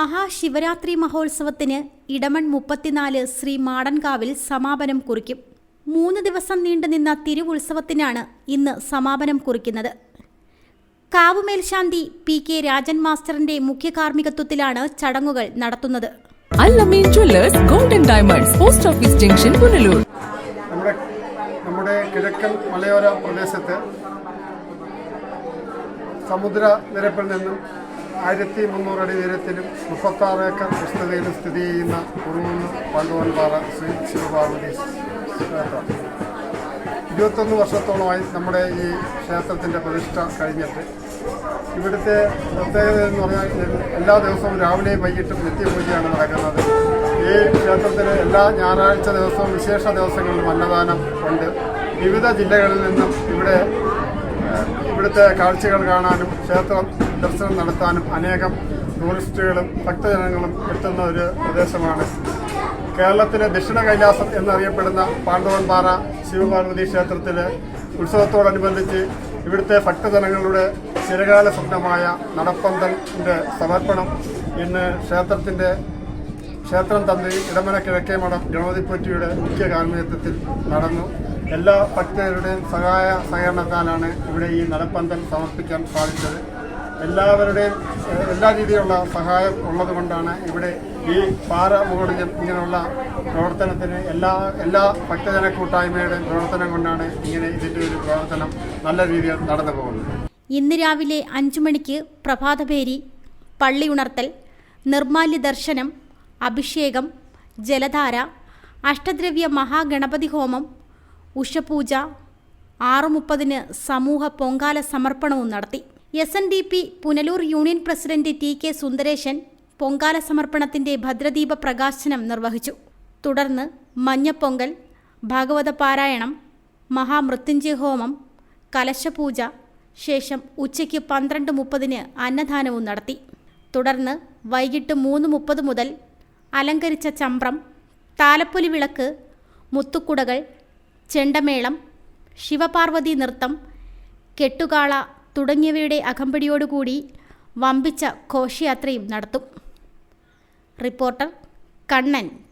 മഹാശിവരാത്രി മഹോത്സവത്തിന് ഇടമൺ മുപ്പത്തിനാല് ശ്രീ മാടൻകാവിൽ സമാപനം കുറിക്കും. മൂന്ന് ദിവസം നീണ്ടുനിന്ന തിരുവുത്സവത്തിനാണ് ഇന്ന് സമാപനം കുറിക്കുന്നത്. കാവുമേൽശാന്തി പി കെ രാജൻ മാസ്റ്ററിന്റെ മുഖ്യ കാർമ്മികത്വത്തിലാണ് ചടങ്ങുകൾ നടത്തുന്നത്. Allameen jewellers golden diamonds post office junction Punalur. നമ്മുടെ നമ്മുടെ കിഴക്കൻ മലയോര പ്രദേശത്ത് സമുദ്ര നിരപ്പിൽ നിന്നും ആയിരത്തി മുന്നൂറ് അടി ഉയരത്തിലും മുപ്പത്താറ് ഏക്കർ വിസ്തൃതിയിലും സ്ഥിതി ചെയ്യുന്ന കുറുകുന്ന് പണ്ടുവൻപാറ ശ്രീ ശിവപാർവതി ക്ഷേത്രം. ഇരുപത്തൊന്ന് വർഷത്തോളമായി നമ്മുടെ ഈ ക്ഷേത്രത്തിന്റെ പ്രതിഷ്ഠ കഴിഞ്ഞിട്ട്. ഇവിടുത്തെ പ്രത്യേകത എന്ന് പറഞ്ഞാൽ എല്ലാ ദിവസവും രാവിലെയും വൈകിട്ടും നിത്യപൂജയാണ് നടക്കുന്നത്. ഈ ക്ഷേത്രത്തിൽ എല്ലാ ഞായറാഴ്ച ദിവസവും വിശേഷ ദിവസങ്ങളിലും അന്നദാനം ഉണ്ട്. വിവിധ ജില്ലകളിൽ നിന്നും ഇവിടെ ഇവിടുത്തെ കാഴ്ചകൾ കാണാനും ക്ഷേത്രം ദർശനം നടത്താനും അനേകം ടൂറിസ്റ്റുകളും ഭക്തജനങ്ങളും എത്തുന്ന ഒരു പ്രദേശമാണ്. കേരളത്തിലെ ദക്ഷിണ കൈലാസം എന്നറിയപ്പെടുന്ന പാണ്ഡവൻപാറ ശിവപാർവതി ക്ഷേത്രത്തിൽ ഉത്സവത്തോടനുബന്ധിച്ച് ഇവിടുത്തെ ഭക്തജനങ്ങളുടെ ചിരകാല സ്വപ്നമായ നടപ്പന്തലിന്റെ സമർപ്പണം ഇന്ന് ക്ഷേത്രത്തിന്റെ ക്ഷേത്രം തന്ത്രി ഇടമല കിഴക്കേ മഠം ഗണപതിപ്പൊറ്റിയുടെ മുഖ്യ കാർമ്മികത്വത്തിൽ നടന്നു. എല്ലാ ഭക്തരുടെയും സഹായ സഹകരണത്താലാണ് ഇവിടെ ഈ നടപ്പന്തൽ സമർപ്പിക്കാൻ സാധിച്ചത്. എല്ലാവരുടെയും എല്ലാ രീതിയിലുള്ള സഹായം ഉള്ളതുകൊണ്ടാണ് ഇവിടെ ഈ പാറ മുകളിലും ഇങ്ങനെയുള്ള പ്രവർത്തനത്തിന് എല്ലാ എല്ലാ ഭക്തജന കൂട്ടായ്മയുടെയും പ്രവർത്തനം കൊണ്ടാണ് ഇങ്ങനെ ഇതിന്റെ ഒരു പ്രവർത്തനം നല്ല രീതിയിൽ നടന്നു പോകുന്നത്. ഇന്ന് രാവിലെ അഞ്ചു മണിക്ക് പ്രഭാതഭേരി പള്ളി ഉണർത്തൽ നിർമാല്യ ദർശനം അഭിഷേകം ജലധാര അഷ്ടദ്രവ്യ മഹാഗണപതി ഹോമം ഉഷപൂജ ആറു മുപ്പതിന് സമൂഹ പൊങ്കാല സമർപ്പണവും നടത്തി. S N D P Punalur union president T K Sundaresan Pongala സമർപ്പണത്തിന്റെ ഭദ്രദീപ പ്രകാശനം നിർവഹിച്ചു. തുടർന്ന് മഞ്ഞപ്പൊങ്കൽ ഭാഗവത പാരായണം മഹാമൃത്യുഞ്ജയ ഹോമം കലശപൂജ ശേഷം ഉച്ചയ്ക്ക് പന്ത്രണ്ട് മുപ്പതിന് അന്നദാനവും നടത്തി. തുടർന്ന് വൈകിട്ട് മൂന്ന് മുപ്പത് മുതൽ അലങ്കരിച്ച ചമ്പ്രം താലപ്പൊലി വിളക്ക് മുത്തുക്കുടകൾ ചെണ്ടമേളം ശിവപാർവതി നൃത്തം കെട്ടുകാള തുടങ്ങിയവയുടെ അകമ്പടിയോടുകൂടി വമ്പിച്ച ഘോഷയാത്രയും നടത്തും. റിപ്പോർട്ടർ കണ്ണൻ.